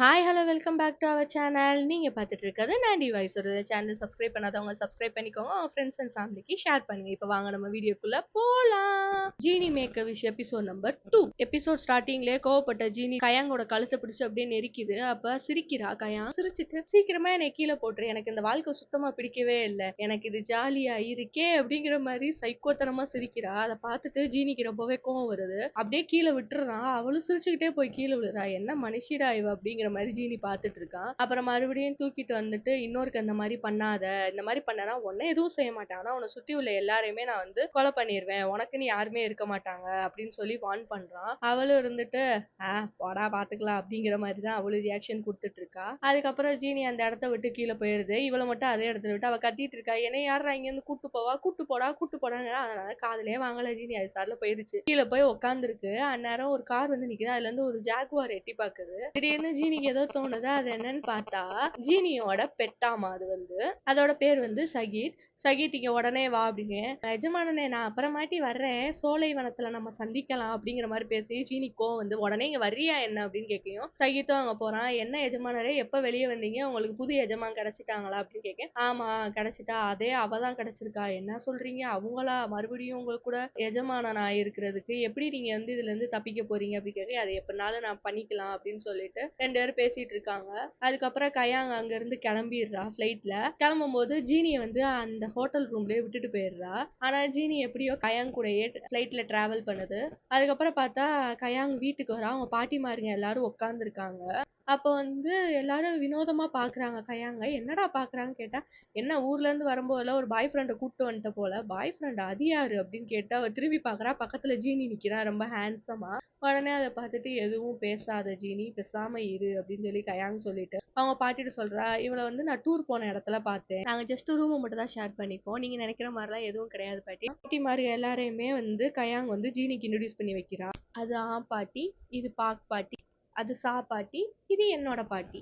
Hi hello welcome back to our channel நீங்கள் பார்த்துட்டு இருக்கிறது நான் வாய்ஸ் ஒரு சேனல் சப்ஸ்கிரைப் பண்ணாதவங்க சப்ஸ்கிரைப் பண்ணிக்கோங்க. அவங்க ஃப்ரெண்ட்ஸ் அண்ட் ஃபேமிலிக்கு ஷேர் பண்ணுங்க. இப்போ வாங்க நம்ம வீடியோக்குள்ள போலாம். Genie make a wish episode number two episode ஸ்டார்டிங்லேயே கோவப்பட்ட ஜீனி கயாங்கோட கழுத்தை பிடிச்சி அப்படியே நெரிக்குது. அப்ப சிரிக்கிறா கயாங் சிரிச்சிட்டு சீக்கிரமா என்னை கீழே போட்டுரு. எனக்கு இந்த வாழ்க்கை சுத்தமா பிடிக்கவே இல்லை. எனக்கு இது ஜாலியா இருக்கே அப்படிங்கிற மாதிரி சைக்கோத்தனமா சிரிக்கிறா. அதை பார்த்துட்டு ஜீனிக்கு ரொம்பவே கோவம் வருது. அப்படியே கீழே விட்டுறான். அவளும் சிரிச்சுக்கிட்டே போய் கீழே விழுறா. என்ன மனுஷிடா இவ? அப்படிங்கிற மாதிரி ஜீனி பார்த்துட்டு இருக்கான். அப்புறம் மறுபடியும் தூக்கிட்டு வந்துட்டு இன்னொருக்கு அந்த மாதிரி பண்ணாத இந்த மாதிரி பண்ணனா உன்னை எதுவும் செய்ய மாட்டான். ஆனா உன்னை சுத்தி உள்ள எல்லாரையுமே நான் வந்து கொலை பண்ணிடுவேன் உனக்குன்னு யாருமே இருக்க மாட்டாங்க அப்படின்னு சொல்லி வான் பண்றான். அவளும் இருந்துட்டு ஆ போடா பாத்துக்கலாம் அப்படிங்கிற மாதிரி தான் அவளும் ரியாக்ஷன் கொடுத்துட்டு இருக்கா. அதுக்கப்புறம் ஜீனி அந்த இடத்த விட்டு கீழே போயிருது. இவளை மட்டும் அதே இடத்துல விட்டு அவ கத்திட்டு இருக்கா. என்ன யாரா இங்க இருந்து கூட்டு போவா? கூட்டு போடா கூட்டு போடாங்க அதனால காதலே வாங்கல ஜீனி. அது சார்ல போயிருச்சு. கீழே போய் உட்காந்துருக்கு அந்நேரம் ஒரு கார் வந்து நிக்குது. அதுல இருந்து ஒரு ஜாகுவார் எட்டி பாக்குது. திடீர்னு ஜீனிக்கு ஏதோ தோணுது அது என்னன்னு பார்த்தா ஜீனியோட பெட்டாமா அது வந்து அதோட பேர் வந்து சகீத். சகீத் உடனே வா அப்படின்னு. எஜமானனே நான் அப்புறமாட்டி வர்றேன். சோலை வனத்தில் நம்ம சந்திக்கலாம் அப்படிங்கிற மாதிரி பேசி ஜீனி கோவம் வந்து உடனே இங்க வர்றியா என்ன? அப்படின்னு கேட்கையும் சகித்தோ அங்க போறான். என்ன எஜமானரே எப்ப வெளியே வந்தீங்க? உங்களுக்கு புது எஜமான் கிடைச்சிட்டாங்களா? அப்படின்னு கேட்க ஆமா கிடைச்சிட்டா. அதே அவ தான் கிடைச்சிருக்கா. என்ன சொல்றீங்க? அவங்களா மறுபடியும் உங்க கூட எஜமானனா இருக்கிறதுக்கு? எப்படி நீங்க வந்து இதுல இருந்து தப்பிக்க போறீங்க? அப்படின்னு கேட்க அதை எப்படினாலும் நான் பண்ணிக்கலாம் அப்படின்னு சொல்லிட்டு ரெண்டு பேரும் பேசிட்டு இருக்காங்க. அதுக்கப்புறம் கயாங் அங்க இருந்து கிளம்பிடுறா ஃப்ளைட்டில் கிளம்பும் போது ஜீனியை வந்து அந்த ஹோட்டல் ரூம்லயே விட்டுட்டு போயிடுறா. ஆனா ஜீனி எப்படியோ கயாங் கூடயே ஃபிளைட்ல டிராவல் பண்ணுது. அதுக்கப்புறம் பார்த்தா கயாங் வீட்டுக்கு வரா அவங்க பாட்டிமாருங்க எல்லாரும் உட்காந்துருக்காங்க அப்போ வந்து எல்லாரும் வினோதமா பாக்குறாங்க கயாங்க என்னடா பாக்குறாங்க கேட்டா என்ன ஊர்ல இருந்து வரும்போதெல்லாம் ஒரு பாய் ஃப்ரெண்டை கூப்பிட்டு வந்துட்ட போல பாய் ஃப்ரெண்ட் அது யாரு? அப்படின்னு கேட்டா அவ திரும்பி பாக்குறா பக்கத்துல ஜீனி நிக்கிறா ரொம்ப ஹேண்ட்ஸமா உடனே அதை பார்த்துட்டு எதுவும் பேசாத ஜீனி பேசாம இரு அப்படின்னு சொல்லி கயாங் சொல்லிட்டு அவங்க பாட்டிட்டு சொல்றா இவளை வந்து நான் டூர் போன இடத்துல பார்த்தேன். நாங்க ஜஸ்ட் ரூமை மட்டும் தான் ஷேர் பண்ணிப்போம். நீங்க நினைக்கிற மாதிரிலாம் எதுவும் கிடையாது பாட்டி. பாட்டி மாதிரி எல்லாரையுமே வந்து கயாங் வந்து ஜீனிக்கு இன்ட்ரடியூஸ் பண்ணி வைக்கிறா. அது ஆ பாட்டி. இது பாக் பாட்டி. அது சா பாட்டி இது என்னோட பாட்டி.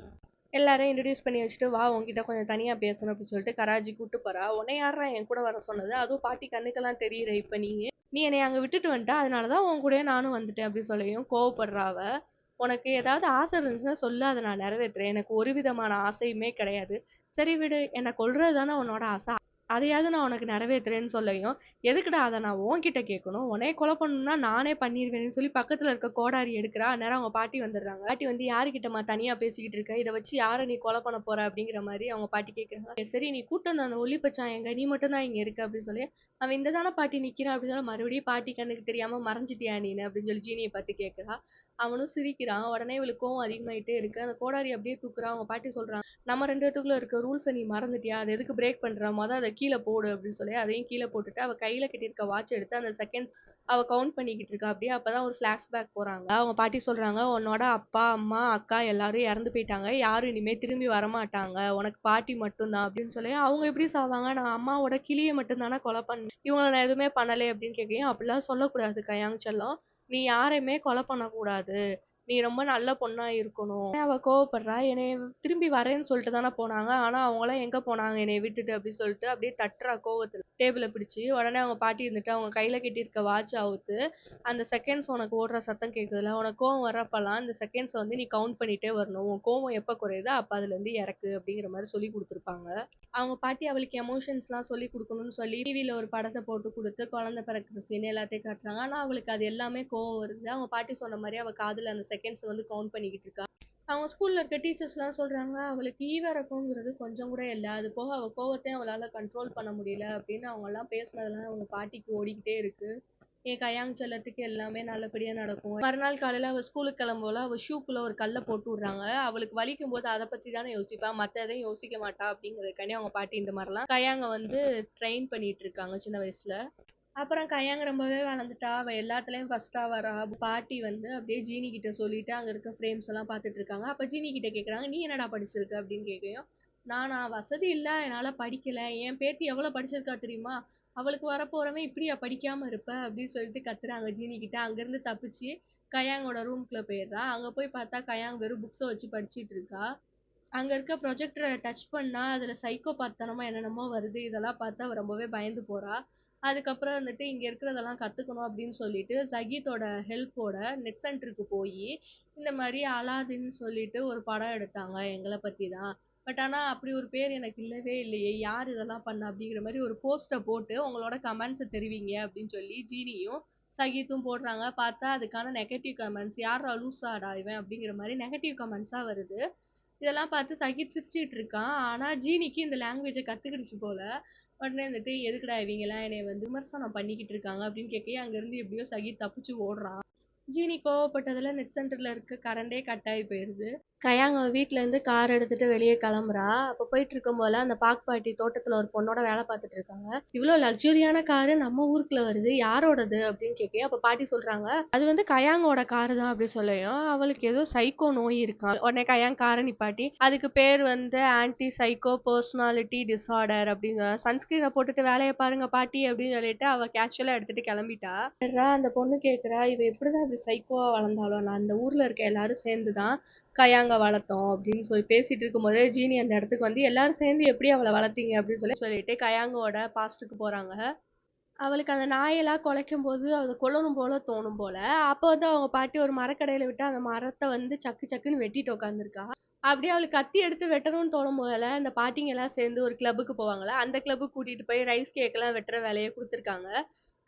எல்லாரையும் இன்ட்ரடியூஸ் பண்ணி வச்சுட்டு வா உன்கிட்ட கொஞ்சம் தனியாக பேசணும் அப்படின்னு சொல்லிட்டு கராஜி கூட்டு போறா. உன்னை யாரா என் கூட வர சொன்னது? அதுவும் பாட்டி கண்ணுக்கெல்லாம் தெரியுற இப்ப நீ. நீ என்னை அங்கே விட்டுட்டு வந்துட்ட அதனாலதான் உன் கூடயே நானும் வந்துட்டேன் அப்படின்னு சொல்லியும் கோவப்படுறா அவள் உனக்கு ஏதாவது ஆசை இருந்துச்சுன்னா சொல்லு அதை நான் நிறைவேற்றுறேன். எனக்கு ஒரு விதமான ஆசையுமே கிடையாது. சரி விடு என்னை கொல்கிறது தானே உன்னோட ஆசை. அதையாவது நான் உனக்கு நிறைவேற்றுறேன்னு சொல்லையும். எதுக்குடா அதை நான் உன்கிட்ட கேட்கணும்? உனே கொலை பண்ணணும்னா நானே பண்ணிடுவேன்னு சொல்லி பக்கத்தில் இருக்க கோடாரி எடுக்கிறா. அந்நேரம் அவங்க பாட்டி வந்துடுறாங்க. பாட்டி வந்து யாருக்கிட்டம்மா தனியாக பேசிக்கிட்டு இருக்க? இதை வச்சு யாரை நீ கொலை பண்ண போற? அப்படிங்கிற மாதிரி அவங்க பாட்டி கேட்குறாங்க. சரி நீ கூட்டம் அந்த ஒளிப்பச்சான் எங்க நீ மட்டும் தான் இங்கே இருக்க அப்படின்னு சொல்லி அவன் இந்த தானே பாட்டி நிற்கிறான் அப்படின்னு மறுபடியும் பாட்டி கண்ணுக்கு தெரியாம மறைஞ்சிட்டியா நீனு அப்படின்னு சொல்லி ஜீனியை பார்த்து கேட்குறா அவனும் சிரிக்கிறான். உடனே இவளுக்கு கோவம் அதிகமாயிட்டே இருக்கு. அந்த கோடாரி அப்படியே தூக்குறான். அவங்க பாட்டி சொல்கிறான் நம்ம ரெண்டு பேத்துக்குள்ள இருக்க ரூல்ஸை நீ மறந்துட்டியா? அதை எதுக்கு பிரேக் பண்ற? மொதல் அதை கீழே போடு அப்படின்னு சொல்லி அதையும் கீழே போட்டுட்டு அவ கையில கட்டியிருக்க வாட்ச் எடுத்து அந்த செகண்ட்ஸ் அவ கவுண்ட் பண்ணிக்கிட்டு இருக்கா. அப்படியே அப்பதான் ஒரு ஃபிளாஷ்பேக் போறாங்க. அவங்க பாட்டி சொல்றாங்க உன்னோட அப்பா அம்மா அக்கா எல்லாரும் இறந்து போயிட்டாங்க. யாரும் இனிமே திரும்பி வரமாட்டாங்க. உனக்கு பாட்டி மட்டும்தான். அப்படின்னு சொல்லி அவங்க எப்படி சாவாங்க? நான் அம்மாவோட கிளியை மட்டும்தானே கொலை பண்ண இவங்களை நான் எதுவுமே பண்ணலை அப்படின்னு கேட்கையும் அப்படிலாம் சொல்லக்கூடாது கயாங் செல்லம். நீ யாரையுமே கொலை பண்ணக்கூடாது. நீ ரொம்ப நல்ல பொண்ணா இருக்கணும். அவ கோவப்படுறா? என்னைய திரும்பி வரேன்னு சொல்லிட்டு தானே போனாங்க. ஆனா அவங்களாம் எங்க போனாங்க? என்னைய விட்டுட்டு அப்படி சொல்லிட்டு அப்படியே தட்டுறா கோவத்துல. டேபிள பிடிச்சு உடனே அவங்க பாட்டி இருந்துட்டு அவங்க கையில கட்டியிருக்க வாட்ச் அவுத்து அந்த செகண்ட்ஸ் உனக்கு ஓடுற சத்தம் கேக்குதுல உனக்கு கோவம் வர்றப்பெல்லாம் அந்த செகண்ட்ஸ் வந்து நீ கவுண்ட் பண்ணிட்டே வரணும். உன் கோவம் எப்ப குறையுதோ அப்ப அதுல இருந்து இறக்கு அப்படிங்கிற மாதிரி சொல்லி கொடுத்துருப்பாங்க. அவங்க பாட்டி அவளுக்கு எமோஷன்ஸ்லாம் சொல்லி கொடுக்கணும்னு சொல்லி டிவியில் ஒரு படத்தை போட்டு கொடுத்து குழந்தை பிறக்கிற சீன் எல்லாத்தையும் காட்டுறாங்க. ஆனால் அவளுக்கு அது எல்லாமே கோவம் வருது. அவங்க பாட்டி சொன்ன மாதிரி அவள் காதில் அந்த செகண்ட் செகண்ட்ஸ் வந்து கவுண்ட் பண்ணிக்கிட்டு இருக்கா. அவங்க ஸ்கூல்ல இருக்க டீச்சர்ஸ்லாம் சொல்றாங்க அவளுக்கு ஈவிரக்கங்கிறது கொஞ்சம் கூட இல்லை. அது போக அவ கோவத்தையும் அவளால கண்ட்ரோல் பண்ண முடியல. அப்படின்னு அவங்கெல்லாம் பேசுனதெல்லாம் அவங்க பாட்டிக்கு ஓடிக்கிட்டே இருக்கு. என் கயாங் செல்லத்துக்கு எல்லாமே நல்லபடியா நடக்கும். மறுநாள் காலையில அவ ஸ்கூலுக்கு கிளம்போல அவ ஷூக்குள்ள ஒரு கல்லை போட்டு விடுறாங்க. அவளுக்கு வலிக்கும் போது அதை பத்தி தானே யோசிப்பா? மத்த எதையும் யோசிக்க மாட்டா? அப்படிங்கறதுக்காண்டி அவங்க பாட்டி இந்த மாதிரிலாம் கையாங்க வந்து ட்ரெயின் பண்ணிட்டு இருக்காங்க சின்ன வயசுல. அப்புறம் கையாங்க ரொம்பவே வளர்ந்துட்டா. அவள் எல்லாத்துலேயும் ஃபஸ்ட்டாக வரா. பாட்டி வந்து அப்படியே ஜீனி கிட்ட சொல்லிட்டு அங்கே இருக்க ஃப்ரேம்ஸ் எல்லாம் பார்த்துட்டு இருக்காங்க. அப்போ ஜீனி கிட்ட கேட்குறாங்க நீ என்னடா படிச்சிருக்க? அப்படின்னு கேட்கையும் நானா வசதி இல்லை என்னால் படிக்கலை. என் பேத்தி எவ்வளோ படிச்சிருக்கா தெரியுமா? அவளுக்கு வரப்போகிறவன் இப்படியா படிக்காமல் இருப்ப? அப்படின்னு சொல்லிட்டு கத்துறாங்க ஜீனி கிட்ட. அங்கேருந்து தப்பிச்சு கயாங்கோட ரூம்குள்ளே போயிடுறா. அங்கே போய் பார்த்தா கயாங் வெறும் புக்ஸை வச்சு படிச்சிட்டு இருக்கா. அங்க இருக்க ப்ரொஜெக்டரை டச் பண்ணா அதுல சைக்கோ பார்த்தனமா என்னென்னமோ வருது இதெல்லாம் பார்த்து அவ ரொம்பவே பயந்து போறா அதுக்கப்புறம் வந்துட்டு இங்க இருக்கிறதெல்லாம் கத்துக்கணும் அப்படின்னு சொல்லிட்டு ஜகீத்தோட ஹெல்ப்போட நெட் சென்டருக்கு போய் இந்த மாதிரி அலாதின்னு சொல்லிட்டு ஒரு படம் எடுத்தாங்க எங்களை பத்தி தான். பட் ஆனால் அப்படி ஒரு பேர் எனக்கு இல்லவே இல்லையே! யார் இதெல்லாம் பண்ணா? அப்படிங்கிற மாதிரி ஒரு போஸ்ட்டை போட்டு உங்களோட கமெண்ட்ஸை தெரிவிங்க அப்படின்னு சொல்லி ஜீனியும், சகித்தும் போடுறாங்க. பார்த்தா அதுக்கான நெகட்டிவ் கமெண்ட்ஸ் "யார்றா லூசாடா இவன்?" அப்படிங்கிற மாதிரி நெகட்டிவ் கமெண்ட்ஸாக வருது. இதெல்லாம் பார்த்து சகித் சிரிச்சுட்டு இருக்கான். ஆனா ஜீனிக்கு இந்த லாங்குவேஜை கத்துக்கிடுச்சு போல. உடனே வந்துட்டு "எதுக்குடா இவங்கெல்லாம் என்னை வந்து விமர்சனம் பண்ணிக்கிட்டு இருக்காங்க?" அப்படின்னு கேட்கவே அங்கேருந்து எப்படியோ சகித் தப்பிச்சு ஓடுறான். ஜீனி கோவப்பட்டதில் நெட் சென்டரில் இருக்க கரண்டே கட் ஆகி போயிடுது கயாங்க வீட்டிலேருந்து கார் எடுத்துகிட்டு வெளியே கிளம்புறா. அப்போ போயிட்டுருக்கும் போல அந்த பாக் பாட்டி தோட்டத்தில் ஒரு பொண்ணோட வேலை பார்த்துட்டு இருக்காங்க. "இவ்ளோ லக்ஸூரியான காரு நம்ம ஊருக்குள்ள வருது. யாரோடது?" அப்படின்னு கேட்கயே அப்போ பாட்டி சொல்கிறாங்க "அது வந்து கயாங்கோட காரு தான்" அப்படி சொல்லியும் அவளுக்கு ஏதோ சைக்கோ நோய் இருக்கா உடனே கயாங் காரை நிப்பாட்டி, "அதுக்கு பேர் வந்து ஆன்டி சைக்கோ பர்சனாலிட்டி டிஸார்டர்" அப்படின்னு சன்ஸ்கிரீனை போட்டுட்டு வேலையை பாருங்க பாட்டி அப்படின்னு சொல்லிட்டு அவள் கேஷுவலாக எடுத்துகிட்டு கிளம்பிட்டா. அந்த பொண்ணு கேட்குறா "இவ எப்படிதான் இப்படி சைக்கோவாக வளர்ந்தாலும் நான் அந்த ஊரில் இருக்க எல்லாரும் சேர்ந்து தான் நாங்கள் வளர்த்தோம்" அப்படின்னு சொல்லி பேசிட்டு இருக்கும்போதே ஜீனி அந்த இடத்துக்கு வந்து, "எல்லாரும் சேர்ந்து எப்படி அவள வளர்த்தீங்க?" அப்படின்னு சொல்லி சொல்லிட்டு கயாங்கோட பாஸ்ட்டுக்கு போறாங்க. அவளுக்கு அந்த நாயெல்லாம் குலைக்கும் போது அதை கொல்லணும் போல தோணும் போல. அப்ப வந்து அவங்க பாட்டி ஒரு மரக்கடையில விட்டு அந்த மரத்தை வந்து சக்கு சக்குன்னு வெட்டிட்டு உட்காந்துருக்கா. அப்படியே அவளுக்கு கத்தி எடுத்து வெட்டணும்னு தோணும் போதெல்ல, இந்த பாட்டிங்க எல்லாம் சேர்ந்து ஒரு கிளப்புக்கு போவாங்கல்ல, அந்த கிளப்புக்கு கூட்டிட்டு போய் ரைஸ் கேக்லாம் வெட்டுற வேலையை குடுத்துருக்காங்க.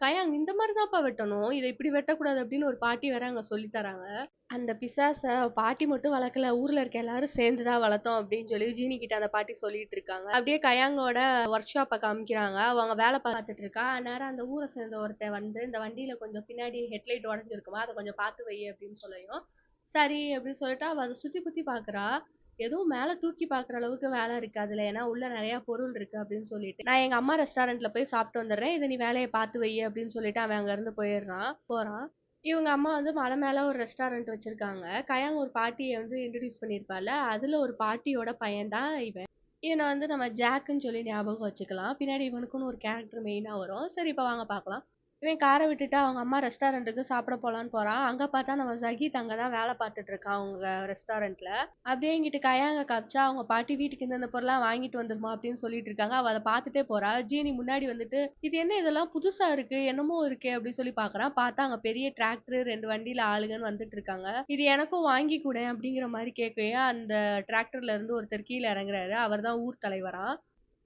கயாங் "இந்த மாதிரி தான்ப்பா வெட்டணும். இதை இப்படி வெட்டக்கூடாது" அப்படின்னு ஒரு பாட்டி வேற அங்க சொல்லி தராங்க. அந்த பிசாச பாட்டி மட்டும் வளர்க்கல, ஊர்ல இருக்க எல்லாரும் சேர்ந்து தான் வளர்த்தோம் அப்படின்னு சொல்லி ஜீனி கிட்ட அந்த பாட்டி சொல்லிட்டு இருக்காங்க. அப்படியே கயாங்கோட ஒர்க் ஷாப்ப காமிக்கிறாங்க. அவங்க வேலை பார்த்துட்டு இருக்கா. அந்நேரம் அந்த ஊரை சேர்ந்த ஒருத்தன் வந்து, "இந்த வண்டியில கொஞ்சம் பின்னாடி ஹெட்லைட் உடஞ்சிருக்குமா அத கொஞ்சம் பார்த்து வை" அப்படின்னு சொல்லியும் சரி அப்படின்னு சொல்லிட்டு அவ அதை சுத்தி புத்தி பார்க்குறா. எதுவும் மேல தூக்கி பார்க்குற அளவுக்கு வேலை இருக்கு அதுல. ஏன்னா உள்ள நிறையா பொருள் இருக்கு அப்படின்னு சொல்லிட்டு, "நான் எங்க அம்மா ரெஸ்டாரண்ட்ல போய் சாப்பிட்டு வந்துடுறேன். இதை நீ வேலையை பார்த்து வை அப்படின்னு சொல்லிட்டு அவன் அங்க இருந்து போயிடுறான் போறான். இவங்க அம்மா வந்து மலை மேல ஒரு ரெஸ்டாரண்ட் வச்சிருக்காங்க. கயாங் ஒரு பாட்டியை வந்து இன்ட்ரடியூஸ் பண்ணியிருப்பால்ல, அதுல ஒரு பாட்டியோட பையன்தான் இவன். இவனை வந்து நம்ம ஜாக்குன்னு சொல்லி ஞாபகம் வச்சுக்கலாம். பின்னாடி இவனுக்குன்னு ஒரு கேரக்டர் மெயினாக வரும். சரி இப்போ வாங்க பார்க்கலாம். இவன் காரை விட்டுட்டு அவங்க அம்மா ரெஸ்டாரண்ட்டுக்கு சாப்பிட போலான்னு போறான். அங்க பார்த்தா நம்ம சகித் அங்க தான் வேலை பார்த்துட்டு இருக்கான் அவங்க ரெஸ்டாரண்ட்ல. அப்படியே இங்கிட்டு கையாங்க காமிச்சா, அவங்க பாட்டி வீட்டுக்கு இந்த பொருளாம் வாங்கிட்டு வந்துருமா அப்படின்னு சொல்லிட்டு இருக்காங்க. அவ அதை பார்த்துட்டே போறா. ஜீனி முன்னாடி வந்துட்டு, "இது என்ன இதெல்லாம் புதுசா இருக்கு, என்னமோ இருக்கே" அப்படின்னு சொல்லி பார்க்குறான். பார்த்தா அங்க பெரிய டிராக்டர் ரெண்டு வண்டியில ஆளுங்கன்னு வந்துட்டு இருக்காங்க. "இது எனக்கும் வாங்கி கூட அப்படிங்கிற மாதிரி கேட்கவே அந்த டிராக்டர்ல இருந்து ஒருத்தர் கீழே இறங்குறாரு. அவர் தான் ஊர் தலைவராம்.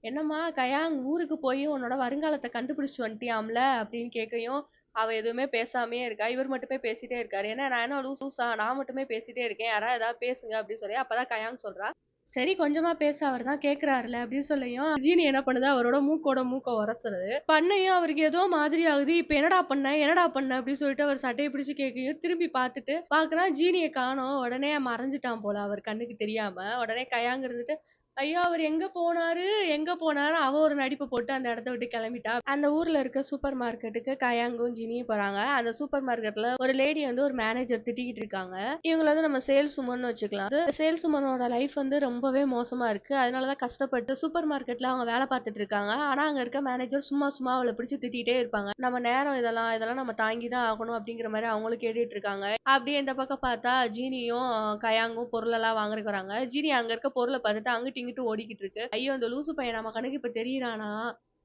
"என்னம்மா கயாங் ஊருக்கு போய் உன்னோட வருங்காலத்தை கண்டுபிடிச்சு வந்துட்டியாம்ல" அப்படின்னு கேட்கையும் அவ எதுவுமே பேசாமையே இருக்கா. இவர் மட்டுமே பேசிட்டே இருக்காரு. ஏன்னா நான் என்ன லூசா? நான் மட்டுமே பேசிட்டே இருக்கேன். யாராவது ஏதாவது பேசுங்க" அப்படின்னு சொல்லி அப்பதான் கயாங் சொல்றா. "சரி கொஞ்சமா பேச அவர் தான் கேட்கிறாருல்ல" அப்படின்னு சொல்லியும், ஜீனி என்ன பண்ணுது அவரோட மூக்கோட மூக்க உரசுறது. பண்ணையும் அவருக்கு ஏதோ மாதிரி ஆகுது. "இப்ப என்னடா பண்ண? என்னடா பண்ண?" அப்படின்னு சொல்லிட்டு அவர் சட்டையை பிடிச்சு கேட்கையும் திரும்பி பார்த்துட்டு பாக்குறான் ஜீனிய காணும் உடனே மறைஞ்சிட்டான் போல அவர் கண்ணுக்கு தெரியாம. உடனே கயாங்க இருந்துட்டு, "ஐயோ! அவர் எங்க போனாரு? எங்க போனாரு?" அவ ஒரு நடிப்பு போட்டு அந்த இடத்த விட்டு கிளம்பிட்டா. அந்த ஊர்ல இருக்க சூப்பர் மார்க்கெட்டுக்கு கயாங்கும், ஜீனியும் போறாங்க. அந்த சூப்பர் மார்க்கெட்ல ஒரு லேடி வந்து ஒரு மேனேஜர் திட்டிக்கிட்டு இருக்காங்க. இவங்கள வந்து நம்ம சேல்ஸ் உமன் வச்சுக்கலாம். சேல்ஸ் உமனோட லைஃப் வந்து ரொம்பவே மோசமா இருக்கு. அதனால தான் கஷ்டப்பட்டு சூப்பர் மார்க்கெட்ல அவங்க வேலை பார்த்துட்டு இருக்காங்க. ஆனா அங்க இருக்க மேனேஜர் சும்மா சும்மா அவளை பிடிச்சு திட்டிட்டே இருப்பாங்க. நம்ம நேரம் இதெல்லாம், இதெல்லாம் நம்ம தாங்கி தான் ஆகணும் அப்படிங்கிற மாதிரி அவங்களும் கேட்டுட்டு இருக்காங்க. அப்படியே இந்த பக்கம் பார்த்தா ஜீனியும், கயாங்கும் பொருளெல்லாம் வாங்குறதுக்கு வராங்க. ஜீனி அங்க இருக்க பொருளை பார்த்துட்டு அங்கிட்டு இங்கிட்டு ஓடிக்கிட்டு இருக்கு. ஐயோ! அந்த லூசு பையன் நம்ம கணக்கு இப்ப தெரியறானா?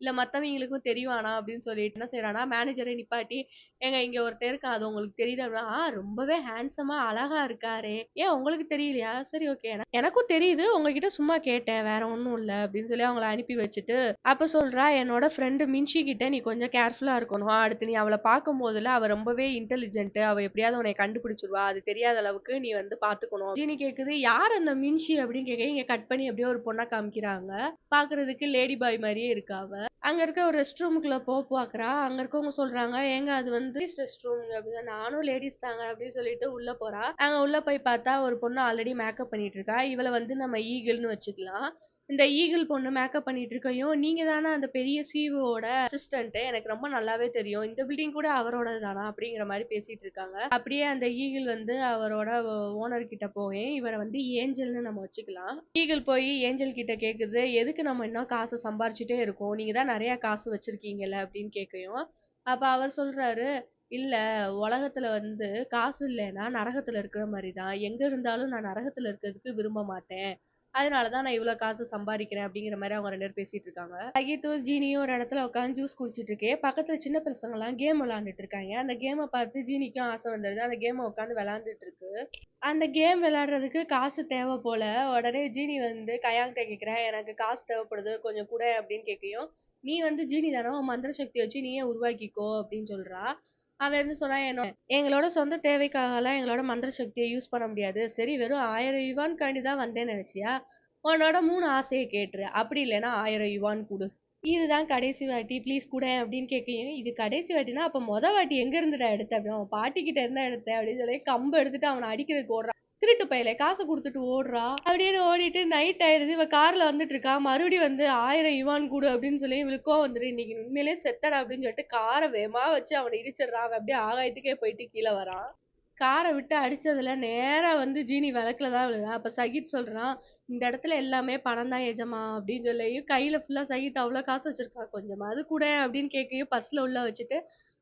இல்ல மத்தவங்களுக்கும் தெரிவானா? அப்படின்னு சொல்லிட்டு என்ன செய்யறானா மேனேஜரை நிப்பாட்டி, "ஏங்க இங்க ஒருத்தர் இருக்கான். அது உங்களுக்கு தெரியுது அப்படின்னா, "ஆ ரொம்பவே ஹேண்ட்ஸமா அழகா இருக்காரு ஏன் உங்களுக்கு தெரியலையா? சரி ஓகே. எனக்கும் தெரியுது. உங்ககிட்ட சும்மா கேட்டேன். வேற ஒன்றும் இல்லை அப்படின்னு சொல்லி அவங்கள அனுப்பி வச்சுட்டு, அப்ப சொல்றா, "என்னோட ஃப்ரெண்டு மின்ஷி கிட்ட நீ கொஞ்சம் கேர்ஃபுல்லா இருக்கணும். அடுத்து நீ அவள பார்க்கும்போதுல அவ ரொம்பவே இன்டெலிஜென்ட். அவ எப்படியாவது உன்னை கண்டுபிடிச்சிருவா அது தெரியாத அளவுக்கு நீ வந்து பார்த்துக்கணும்." ஜீனி கேட்குது, "யார் அந்த மின்ஷி?" அப்படின்னு கேட்க இங்க கட் பண்ணி அப்படியே ஒரு பொண்ணை காமிக்கிறாங்க. பார்க்கறதுக்கு லேடி பாய் மாதிரியே இருக்கா அங்க இருக்க ஒரு ரெஸ்ட் ரூமுக்குள்ள போ பார்க்குறா. அங்க இருக்கவங்க சொல்றாங்க, "ஏங்க அது வந்து ரெஸ்ட் ரூம் அப்படின்னு. "நானும் லேடிஸ் தாங்க" அப்படின்னு சொல்லிட்டு உள்ள போறா. அங்க உள்ள போய் பார்த்தா ஒரு பொண்ணு ஆல்ரெடி மேக்கப் பண்ணிட்டு இருக்கா. இவளை வந்து நம்ம ஈகிள்ன்னு வச்சுக்கலாம். இந்த ஈகிள் பொண்ணு மேக்கப் பண்ணிட்டு இருக்கயும், "நீங்க தானே அந்த பெரிய சிஓட அசிஸ்டன்ட்? எனக்கு ரொம்ப நல்லாவே தெரியும். இந்த பில்டிங் கூட அவரோடது தானா?" அப்படிங்கிற மாதிரி பேசிட்டு இருக்காங்க. அப்படியே அந்த ஈகிள் வந்து அவரோட ஓனர் கிட்ட போய், இவரை வந்து ஏஞ்சல்னு நம்ம வச்சுக்கலாம். ஈகிள் போய் ஏஞ்சல் கிட்ட கேட்குது, "எதுக்கு நம்ம இன்னும் காசு சம்பாரிச்சுட்டே இருக்கோம்? நீங்க தான் நிறைய காசு வச்சிருக்கீங்கல்ல" அப்படின்னு கேட்கையும் அப்ப அவர் சொல்றாரு, "இல்ல உலகத்துல வந்து காசு இல்லைன்னா நரகத்துல இருக்கிற மாதிரி தான். எங்க இருந்தாலும் நான் நரகத்துல இருக்கிறதுக்கு விரும்ப மாட்டேன். அதனால தான் நான் இவ்வளோ காசு சம்பாதிக்கிறேன் அப்படிங்கிற மாதிரி அவங்க ரெண்டு பேரும் பேசிட்டு இருக்காங்க. சகித்தும் ஜீனியும் ஒரு இடத்துல உட்காந்து ஜூஸ் குடிச்சிட்டு இருக்கே. பக்கத்துல சின்ன பசங்கலாம் கேம் விளையாண்டுட்டு இருக்காங்க. அந்த கேமை பார்த்து ஜீனிக்கும் ஆசை வந்துடுது அந்த கேமை உட்காந்து விளையாண்டுட்டு இருக்கு. அந்த கேம் விளையாடுறதுக்கு காசு தேவை போல. உடனே ஜீனி வந்து கயாங்கிட்ட கேட்குறேன் எனக்கு காசு தேவைப்படுது. கொஞ்சம் கூட அப்படின்னு கேட்கையும் நீ வந்து ஜீனி தானே? உன் மந்திர சக்தி வச்சு நீயே உருவாக்கிக்கோ அப்படின்னு சொல்றா. அவன் இருந்து சொல்றான் என்ன எங்களோட சொந்த தேவைக்காகலாம் எங்களோட மந்திர சக்தியை யூஸ் பண்ண முடியாது. சரி வெறும் ஆயிரம் யுவான்காண்டி தான் வந்தேன்னு நினைச்சியா? உன்னோட மூணு ஆசையை கேட்டுரு. அப்படி இல்லைன்னா ஆயிரம் யுவான் கொடு. இதுதான் கடைசி வாட்டி. ப்ளீஸ் கூட அப்படின்னு கேட்கையும் இது கடைசி வாட்டினா அப்போ மொதல் வாட்டி எங்க இருந்துடா எடுத்த அப்படின்னு அவன் பாட்டிக்கிட்ட இருந்தா எடுத்தேன் அப்படின்னு சொல்லி கம்பு எடுத்துட்டு அவனை அடிக்கிறதுக்கு ஓடுறான். திருட்டு பையல காசு கொடுத்துட்டு ஓடுறா. அப்படின்னு ஓடிட்டு நைட் ஆயிடுது. இவ கார்ல வந்துட்டு இருக்கா மறுபடியும் வந்து ஆயிரம் யுவான் கூடு அப்படின்னு சொல்லி இவளுக்கோ வந்துட்டு இன்னைக்கு உண்மையிலே செத்தடா அப்படின்னு சொல்லிட்டு காரை வேகமா வச்சு அவனை இடிச்சிடுறான் அவன் அப்படியே ஆகாயத்துக்கே போயிட்டு கீழே வரான். காரை விட்டு அடிச்சதுல நேரா வந்து ஜீனி விளக்குல தான் விழுதா. அப்ப சகித் சொல்றான் இந்த இடத்துல எல்லாமே பணம் தான் எஜமா அப்படின்னு சொல்லியும் கையில ஃபுல்லா சகித் அவ்வளவு காசு வச்சிருக்கா. கொஞ்சமா அது கூட அப்படின்னு கேட்கையும் பர்ஸ்ல உள்ள வச்சுட்டு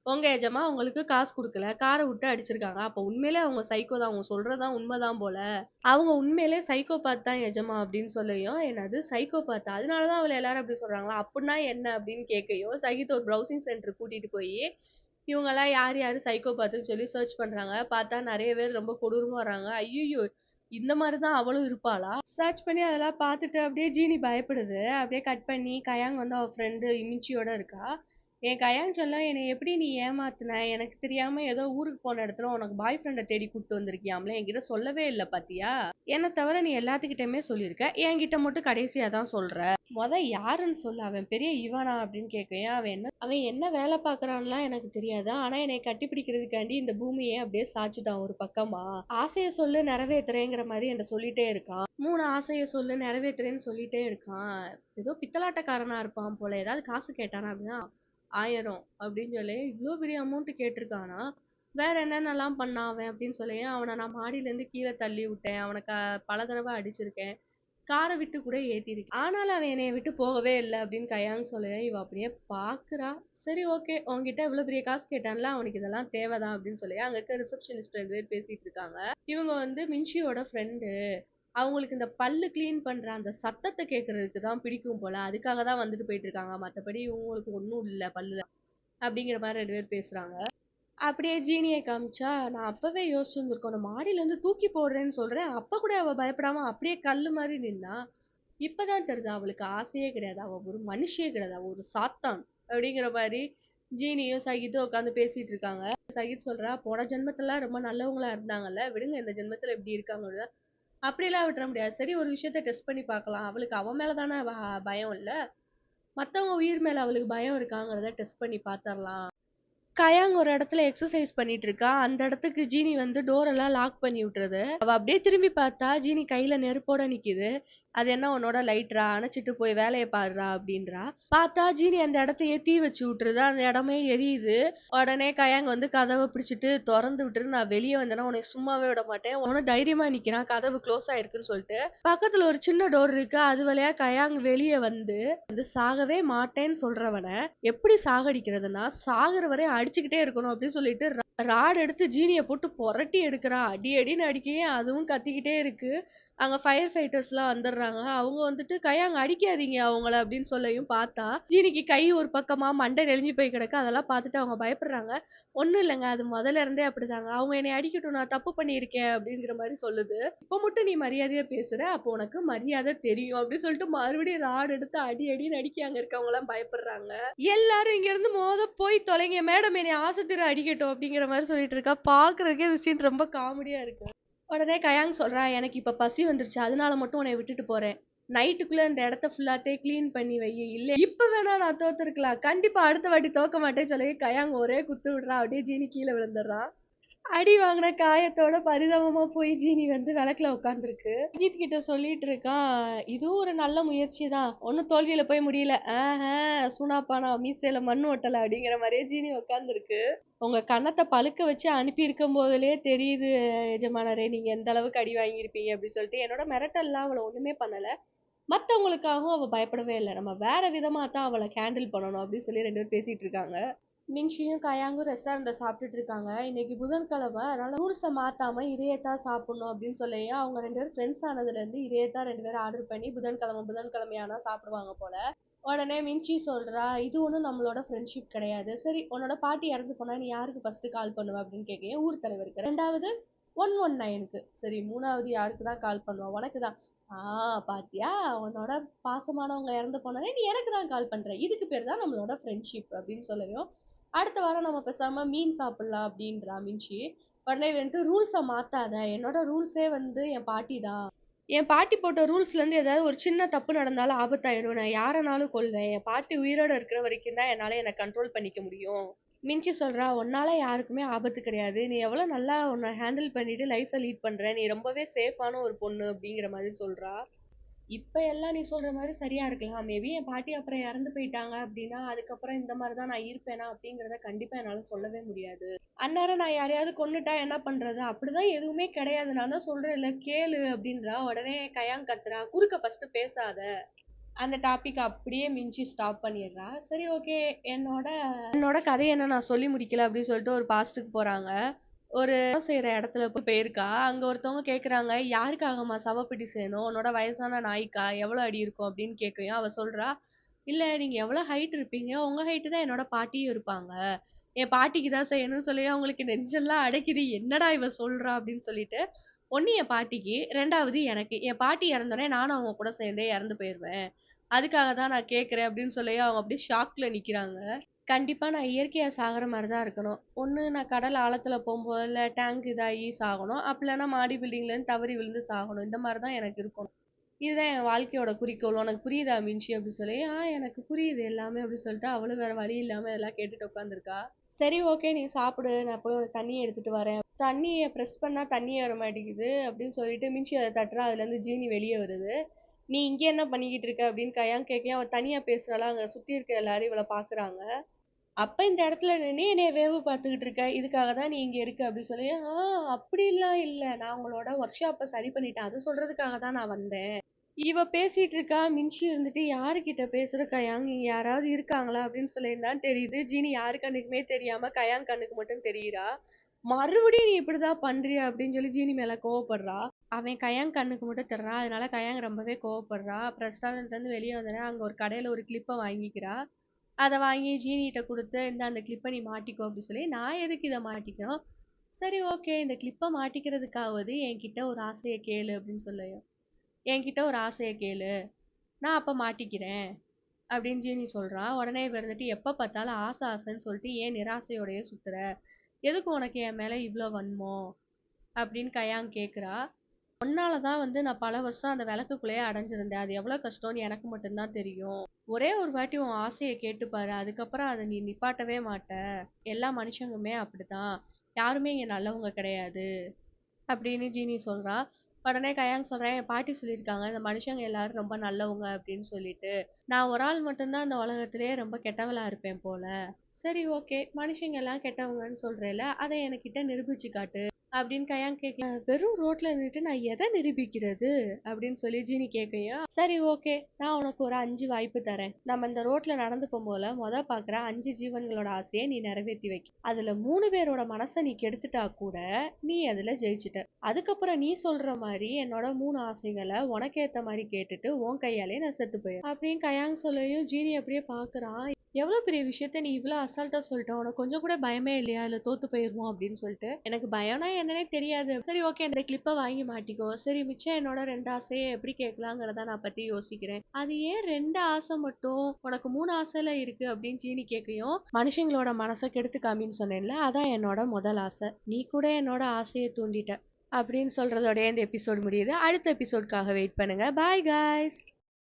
உங்க எஜமா உங்களுக்கு காசு கொடுக்கல காரை விட்டு அடிச்சிருக்காங்க. அப்ப உண்மையிலே அவங்க சைக்கோ தான் அவங்க சொல்றதுதான் உண்மைதான் போல. அவங்க உண்மையிலே சைக்கோ பார்த்து தான் எஜமா அப்படின்னு சொல்லியும் என்னது சைக்கோ பாத்தா அதனாலதான் அவளை எல்லாரும் அப்படி சொல்றாங்களா? அப்படின்னா என்ன அப்படின்னு கேட்கையும் சகித் ஒரு ப்ரௌசிங் சென்டர் கூட்டிட்டு போய் இவங்கெல்லாம் யார் யார் சைக்கோ பார்த்துன்னு சொல்லி சர்ச் பண்றாங்க. பார்த்தா நிறைய பேர் ரொம்ப கொடூரமா வராங்க. ஐயோ இந்த மாதிரி தான் அவளும் இருப்பாளா? சர்ச் பண்ணி அதெல்லாம் பார்த்துட்டு அப்படியே ஜீனி பயப்படுது. அப்படியே கட் பண்ணி கயாங் வந்து அவள் ஃப்ரெண்டு இமிச்சியோட இருக்கா? என் கையான் சொல்ல என்னை எப்படி நீ ஏமாத்துன? எனக்கு தெரியாம ஏதோ ஊருக்கு போன இடத்துல உனக்கு பாய் ஃப்ரெண்டை தேடி கூப்பிட்டு வந்திருக்கியாம்ல? என்கிட்ட சொல்லவே இல்லை பாத்தியா? என்னை தவிர நீ எல்லாத்துக்கிட்டயுமே சொல்லியிருக்க. என்கிட்ட மட்டும் கடைசியா தான் சொல்ற. முத யாருன்னு சொல்ல. அவன் பெரிய இவனா அப்படின்னு கேட்கையா அவன் என்ன அவன் என்ன வேலை பார்க்குறான்லாம் எனக்கு தெரியாது. ஆனா என்னை கட்டிப்பிடிக்கிறதுக்காண்டி இந்த பூமியை அப்படியே சாச்சிட்டான் ஒரு பக்கமா. ஆசைய சொல்லு நிறைவேத்துறேங்கிற மாதிரி என்கிட்ட சொல்லிட்டே இருக்கான். மூணு ஆசைய சொல்லு நிறைவேற்றுறேன்னு சொல்லிட்டே இருக்கான். ஏதோ பித்தலாட்டக்காரனா இருப்பான் போல. ஏதாவது காசு கேட்டானா அப்படின்னா ஆயிரம் அப்படின்னு சொல்லி இவ்வளோ பெரிய அமௌண்ட்டு கேட்டிருக்கானா? வேற என்னென்னலாம் பண்ணான் அவன் அப்படின்னு சொல்லி அவனை நான் மாடியிலேருந்து கீழே தள்ளி விட்டேன். அவனை க பல தடவை அடிச்சிருக்கேன். காரை விட்டு கூட ஏற்றிருக்கேன் ஆனாலும் அவன் என்னைய விட்டு போகவே இல்லை அப்படின்னு கையாங்க சொல்லுவேன் இவள் அப்படியே பார்க்குறா சரி ஓகே உன்கிட்ட இவ்வளோ பெரிய காசு கேட்டான்ல அவனுக்கு இதெல்லாம் தேவைதான் அப்படின்னு சொல்லி அங்கே இருக்க ரிசப்ஷனிஸ்ட் ரெண்டு பேர் பேசிகிட்டு இருக்காங்க. இவங்க வந்து மின்ஷியோட ஃப்ரெண்டு அவங்களுக்கு இந்த பல்லு க்ளீன் பண்ற அந்த சத்தத்தை கேட்கறதுக்கு தான் பிடிக்கும் போல. அதுக்காக தான் வந்துட்டு போயிட்டு இருக்காங்க. மத்தபடி இவங்களுக்கு ஒன்றும் இல்ல பல்லுல அப்படிங்கிற மாதிரி ரெண்டு பேர் பேசுறாங்க. அப்படியே ஜீனியை காமிச்சா நான் அப்பவே யோசிச்சுருந்துருக்கோம் மாடியில இருந்து தூக்கி போடுறேன்னு சொல்றேன். அப்ப கூட அவள் பயப்படாம அப்படியே கல் மாதிரி நின்னா இப்பதான் தெரியுது அவளுக்கு ஆசையே கிடையாது. அவள் ஒரு மனுஷியே கிடையாது. அவள் ஒரு சாத்தான். அப்படிங்கிற மாதிரி ஜீனியும் சகித்தும் உட்காந்து பேசிட்டு இருக்காங்க. சகித் சொல்றா போன ஜென்மத்துல ரொம்ப நல்லவங்களா இருந்தாங்கல்ல. விடுங்க இந்த ஜென்மத்துல எப்படி இருக்காங்க அப்படிலாம் விட்டுற முடியாது. சரி ஒரு விஷயத்த டெஸ்ட் பண்ணி பார்க்கலாம். அவளுக்கு அவன் மேல தானே பயம் இல்ல. மத்தவங்க உயிர் மேல அவளுக்கு பயம் இருக்காங்கிறத டெஸ்ட் பண்ணி பார்த்துடலாம். கயாங் ஒரு இடத்துல எக்ஸசைஸ் பண்ணிட்டு இருக்கா. அந்த இடத்துக்கு ஜீனி வந்து டோர் எல்லாம் லாக் பண்ணி விட்டுறது அவ அப்படியே திரும்பி பார்த்தா ஜீனி கையில நெருப்போட நிக்குது. அது என்ன உன்னோட லைட்ரா அணைச்சிட்டு போய் வேலையை பாடுறா அப்படின்றா. பார்த்தா ஜீனி அந்த இடத்தையே தீ வச்சு விட்டுருது. அந்த இடமே எரியுது. உடனே கயாங் வந்து கதவை பிடிச்சிட்டு திறந்து விட்டுரு. நான் வெளியே வந்தேன்னா உன்னை சும்மாவே விட மாட்டேன். உனக்கு தைரியமா நிக்கிறான் கதவு க்ளோஸ் ஆயிருக்குன்னு சொல்லிட்டு. பக்கத்துல ஒரு சின்ன டோர் இருக்கு. அது வழியா கயாங் வெளியே வந்து வந்து சாகவே மாட்டேன்னு சொல்றவனை எப்படி சாகடிக்கிறதுனா சாகுற வரை அடிச்சுக்கிட்டே இருக்கணும் அப்படின்னு சொல்லிட்டு ராட் எடுத்து ஜீனியை போட்டு புரட்டி எடுக்கிறா. அடி அடின்னு அடிக்கையே அதுவும் கத்திக்கிட்டே இருக்கு. அங்கே ஃபயர் ஃபைட்டர்ஸ்லாம் வந்துடுறாங்க. அவங்க வந்துட்டு கையாங்க அடிக்காதீங்க அவங்கள அப்படின்னு சொல்லையும் பார்த்தா ஜீனிக்கு கை ஒரு பக்கமாக மண்டை நெளிஞ்சு போய் கிடக்கு. அதெல்லாம் பார்த்துட்டு அவங்க பயப்படுறாங்க. ஒன்றும் இல்லைங்க அது முதல்ல இருந்தே அப்படிதாங்க. அவங்க என்னை அடிக்கட்டும் நான் தப்பு பண்ணியிருக்கேன் அப்படிங்கிற மாதிரி சொல்லுது. இப்போ மட்டும் நீ மரியாதையாக பேசுகிற அப்போ உனக்கு மரியாதை தெரியும் அப்படின்னு சொல்லிட்டு மறுபடியும் ராடு எடுத்து அடி அடின்னு அடிக்க அங்கே இருக்கவங்களாம் பயப்படுறாங்க. எல்லாரும் இங்கேருந்து மோத போய் தொலைங்க. மேடம் என்னை ஆசத்திர அடிக்கட்டும் அப்படிங்கிற மாதிரி சொல்லிட்டு இருக்கா. பார்க்குறதுக்கே இந்த சீன் ரொம்ப காமெடியாக இருக்கு. உடனே கயாங் சொல்றா எனக்கு இப்ப பசி வந்துருச்சு அதனால மட்டும் உன்னை விட்டுட்டு போறேன். நைட்டுக்குள்ள இந்த இடத்த ஃபுல்லாத்தே க்ளீன் பண்ணி வை இல்லை இப்ப வேணா நான் தோத்துருக்கலாம். கண்டிப்பா அடுத்த வாட்டி தோக்க மாட்டேன்னு சொல்லி கயாங் ஒரே குத்து விடுறா அப்படியே ஜீனி கீழே விழுந்துடுறான் அடி வாங்கின காயத்தோட பரிதாபமா போய் ஜீனி வந்து விளக்குல உட்காந்துருக்கு அஜித் கிட்ட சொல்லிட்டு இருக்கான் இதுவும் ஒரு நல்ல முயற்சி தான் ஒன்னும் தோல்வியில போய் முடியல. ஆஹ் சூனாப்பானா மீசையில மண் ஒட்டல அப்படிங்கிற மாதிரியே ஜீனி உட்காந்துருக்கு உங்க கன்னத்தை பழுக்க வச்சு அனுப்பி இருக்கும் போதுலயே தெரியுது எஜமானரே நீங்க எந்த அளவுக்கு அடி வாங்கியிருப்பீங்க? அப்படின்னு சொல்லிட்டு என்னோட மிரட்டல்லாம் அவளை ஒண்ணுமே பண்ணல. மத்தவங்களுக்காகவும் அவள் பயப்படவே இல்லை. நம்ம வேற விதமாக தான் அவளை ஹேண்டில் பண்ணணும் அப்படின்னு சொல்லி ரெண்டு பேரும் பேசிட்டு இருக்காங்க. மின்ஷியும் கயாங்கும் ரெஸ்டாரண்ட்ல சாப்பிட்டுட்டு இருக்காங்க. இன்னைக்கு புதன்கிழமை. அதனால ரூல்ஸை மாத்தாம இதையே தான் சாப்பிடணும் அப்படின்னு சொல்லியும் அவங்க ரெண்டு பேரும் ஃப்ரெண்ட்ஸ் ஆனதுல இருந்து தான் ரெண்டு பேரும் ஆர்டர் பண்ணி புதன்கிழமை புதன்கிழமையானா சாப்பிடுவாங்க போல. உடனே மின்ச்சி சொல்றா இது ஒன்றும் நம்மளோட ஃப்ரெண்ட்ஷிப் கிடையாது. சரி உன்னோட பாட்டி இறந்து போனா நீ யாருக்கு ஃபர்ஸ்ட் கால் பண்ணுவ அப்படின்னு கேட்க ஊர் தலைவருக்கு. ரெண்டாவது ஒன் ஒன் நைனுக்கு சரி மூணாவது யாருக்கு தான் கால் பண்ணுவா? உனக்கு தான் ஆ பாத்தியா? உன்னோட பாசமானவங்க இறந்து போனாலே நீ எனக்கு தான் கால் பண்ற. இதுக்கு பேர் தான் நம்மளோட ஃப்ரெண்ட்ஷிப் அப்படின்னு சொல்லவும் அடுத்த வாரம் நம்ம பேசாம மீன் சாப்பிடலாம் அப்படின்றா மின்ச்சி உடனே வந்துட்டு ரூல்ஸை மாத்தாத. என்னோட ரூல்ஸே வந்து என் பாட்டி தான் என் பாட்டி போட்ட ரூல்ஸ்லேருந்து ஏதாவது ஒரு சின்ன தப்பு நடந்தாலும் ஆபத்தாயிரும். நான் யாரனாலும் கொல்வேன். என் பாட்டி உயிரோட இருக்கிற வரைக்கும் தான் என்னால் என்னை கண்ட்ரோல் பண்ணிக்க முடியும். மிஞ்சி சொல்கிறா உன்னால யாருக்குமே ஆபத்து கிடையாது. நீ எவ்வளோ நல்லா உன்னை ஹேண்டில் பண்ணிட்டு லைஃப்பை லீட் பண்ணுற நீ ரொம்பவே சேஃபான ஒரு பொண்ணு அப்படிங்கிற மாதிரி சொல்கிறா இப்போ எல்லாம் நீ சொல்ற மாதிரி சரியா இருக்கலாம். மேபி என் பாட்டி அப்புறம் இறந்து போயிட்டாங்க அப்படின்னா அதுக்கப்புறம் இந்த மாதிரி தான் நான் இருப்பேனா அப்படிங்கிறத கண்டிப்பா என்னால சொல்லவே முடியாது. அந்நேரம் நான் யாரையாவது கொன்னுட்டா என்ன பண்றது? அப்படிதான் எதுவுமே கிடையாது. நான் தான் சொல்றேன்ல கேளு அப்படின்றா. உடனே கயாங் கத்துறா. குறுக்க ஃபர்ஸ்ட் பேசாத. அந்த டாபிக் அப்படியே மிஞ்சி ஸ்டாப் பண்ணிடுறா. சரி ஓகே என்னோட என்னோட கதையை என்ன நான் சொல்லி முடிக்கல அப்படின்னு சொல்லிட்டு ஒரு பாஸ்ட்டுக்கு போறாங்க. ஒரு செய்யற இடத்துல போய் போயிருக்கா. அங்க ஒருத்தவங்க கேக்குறாங்க யாருக்காகம்மா சவப்பெட்டி செய்யணும்? உன்னோட வயசான நாய்க்கா? எவ்வளவு அடி இருக்கும்? அப்படின்னு கேட்கையும் அவ சொல்றா இல்ல நீங்க எவ்வளவு ஹைட் இருப்பீங்க? உங்க ஹைட் தான் என்னோட பாட்டியும் இருப்பாங்க. என் பாட்டிக்கு தான் செய்யணும்னு சொல்லி அவங்களுக்கு நெஞ்செல்லாம் அடைக்குது. என்னடா இவ சொல்றா? அப்படின்னு சொல்லிட்டு ஒன்னு என் பாட்டிக்கு ரெண்டாவது எனக்கு. என் பாட்டி இறந்தோடனே நானும் அவங்க கூட சேர்ந்தே இறந்து போயிருவேன். அதுக்காக தான் நான் கேட்குறேன் அப்படின்னு சொல்லி அவங்க அப்படியே ஷாக்ல நிக்கிறாங்க. கண்டிப்பாக நான் இயற்கையாக சாகிற மாதிரி தான் இருக்கணும். ஒன்று நான் கடல் ஆழத்தில் போகும்போது இல்லை டேங்க் இதாகி சாகணும். அப்படி இல்லைன்னா மாடி பில்டிங்லேருந்து தவறி விழுந்து சாகணும். இந்த மாதிரி தான் எனக்கு இருக்கணும். இதுதான் என் வாழ்க்கையோட குறிக்கோள். உனக்கு புரியுதா மின்ஷி அப்படி சொல்லி? ஆ எனக்கு புரியுது எல்லாமே அப்படி சொல்லிட்டு அவளும் வேற வழி இல்லாமல் இதெல்லாம் கேட்டுட்டு உட்காந்துருக்கா சரி ஓகே நீ சாப்பிடு. நான் போய் உனக்கு தண்ணியை எடுத்துட்டு வரேன். தண்ணியை ப்ரெஸ் பண்ணால் தண்ணியே வர மாட்டேங்குது அப்படின்னு சொல்லிட்டு மின்ஷி அதை தட்டுறா. அதுலேருந்து ஜீனி வெளியே வருது. நீ இங்கே என்ன பண்ணிக்கிட்டு இருக்க அப்படின்னு கையான் கேட்கையும் அவள் தனியாக பேசுகிறாள் அங்கே சுற்றி இருக்க எல்லாரும் இவளை பார்க்குறாங்க அப்போ இந்த இடத்துல நின்று என்னைய வேவு பார்த்துக்கிட்டு இருக்க இதுக்காக தான் நீ இங்கே இருக்க அப்படின்னு சொல்லி ஆ அப்படிலாம் இல்லை. நான் உங்களோட ஒர்க் ஷாப்பை சரி பண்ணிட்டேன். அது சொல்கிறதுக்காக தான் நான் வந்தேன். இவ பேசிட்டு இருக்கா மின்ஷி இருந்துட்டு யாருக்கிட்ட பேசுற? கயாங் இங்க யாராவது இருக்காங்களா? அப்படின்னு சொல்லியிருந்தான் தெரியுது. ஜீனி யாரு கண்ணுக்குமே தெரியாம கயாங் கண்ணுக்கு மட்டும் தெரியுறா. மறுபடியும் நீ இப்படிதான் பண்றியா? அப்படின்னு சொல்லி ஜீனி மேல கோவப்படுறா. அவன் கயாங் கண்ணுக்கு மட்டும் தர்றான் அதனால கயாங் ரொம்பவே கோவப்படுறா. அப்புறம் ரெஸ்டாரண்ட்ல இருந்து வெளியே வந்தோடனே அங்க ஒரு கடையில ஒரு கிளிப்பை வாங்கிக்கிறா. அதை வாங்கி ஜீனிகிட்ட கொடுத்து இந்த அந்த கிளிப்பை நீ மாட்டிக்கோ அப்படி சொல்லி நான் எதுக்கு இதை மாட்டிக்கணும்? சரி ஓகே இந்த கிளிப்பை மாட்டிக்கிறதுக்காவது என்கிட்ட ஒரு ஆசையை கேளு அப்படின்னு சொல்லையும் என்கிட்ட ஒரு ஆசையை கேளு. நான் அப்போ மாட்டிக்கிறேன் அப்படின்னு ஜீனி சொல்கிறான் உடனே விருந்துட்டு எப்போ பார்த்தாலும் ஆசை ஆசைன்னு சொல்லிட்டு ஏன் நிராசையோடையே சுற்றுற எதுக்கு உனக்கு என் மேலே இவ்வளோ வன்மம்? அப்படின்னு கயாங் கேட்குறா உன்னால தான் வந்து நான் பல வருஷம் அந்த விளக்குக்குள்ளேயே அடைஞ்சிருந்தேன். அது எவ்வளோ கஷ்டம்னு எனக்கு மட்டும்தான் தெரியும். ஒரே ஒரு வாட்டி உன் ஆசையை கேட்டுப்பாரு அதுக்கப்புறம் அதை நீ நிப்பாட்டவே மாட்ட. எல்லா மனுஷங்களுமே அப்படிதான் யாருமே இங்கே நல்லவங்க கிடையாது. அப்படின்னு ஜீனி சொல்றா. உடனே கயாங் சொல்றேன் என் பாட்டி சொல்லியிருக்காங்க. இந்த மனுஷங்க எல்லாரும் ரொம்ப நல்லவங்க அப்படின்னு சொல்லிட்டு. நான் ஒரு ஆள் மட்டும்தான் இந்த உலகத்திலேயே ரொம்ப கெட்டவளா இருப்பேன் போல. சரி ஓகே. மனுஷங்க எல்லாம் கெட்டவங்கன்னு சொல்றேல அதை என்கிட்ட நிரூபிச்சு காட்டு. அப்படின்னு கயாங் கேட்க வெறும் ரோட்ல நின்றுட்டு நான் எதை நிரூபிக்கிறது? அப்படின்னு சொல்லி ஜீனி கேட்கையும் சரி ஓகே. நான் உனக்கு ஒரு அஞ்சு வாய்ப்பு தரேன். நம்ம இந்த ரோட்ல நடந்து போகும்போது மொத பாக்குற அஞ்சு ஜீவன்களோட ஆசையை நீ நிறைவேற்றி வைக்க அதுல மூணு பேரோட மனசை நீ கெடுத்துட்டா கூட நீ அதுல ஜெயிச்சுட்ட. அதுக்கப்புறம் நீ சொல்ற மாதிரி என்னோட மூணு ஆசைகளை உனக்கு ஏத்த மாதிரி கேட்டுட்டு உன் கையாலே நான் செத்து போயிடும் அப்படின்னு கயாங் சொல்லையும் ஜீனி அப்படியே பாக்குறான். எவ்வளோ பெரிய விஷயத்த நீ இவ்வளோ அசால்ட்டாக சொல்லிட்ட? உனக்கு கொஞ்சம் கூட பயமே இல்லையா? இல்லை தோத்து போயிடுவோம் அப்படின்னு சொல்லிட்டு. எனக்கு பயம்னா என்னன்னே தெரியாது. சரி ஓகே இந்த கிளிப்பை வாங்கி மாட்டிக்கோ. சரி மிச்சம் என்னோட ரெண்டு ஆசையை எப்படி கேட்கலாங்கிறத நான் பற்றி யோசிக்கிறேன். அது ஏன் ரெண்டு ஆசை மட்டும் உனக்கு மூணு ஆசையில இருக்கு அப்படின்னு சீனி கேட்கையும் மனுஷங்களோட மனசை கெடுத்து காமின்னு சொன்னேன்ல அதான் என்னோட முதல் ஆசை. நீ கூட என்னோட ஆசையை தூண்டிட்ட. அப்படின்னு சொல்றதோடய இந்த எபிசோட் முடியுது. அடுத்த எபிசோட்காக வெயிட் பண்ணுங்க. Bye guys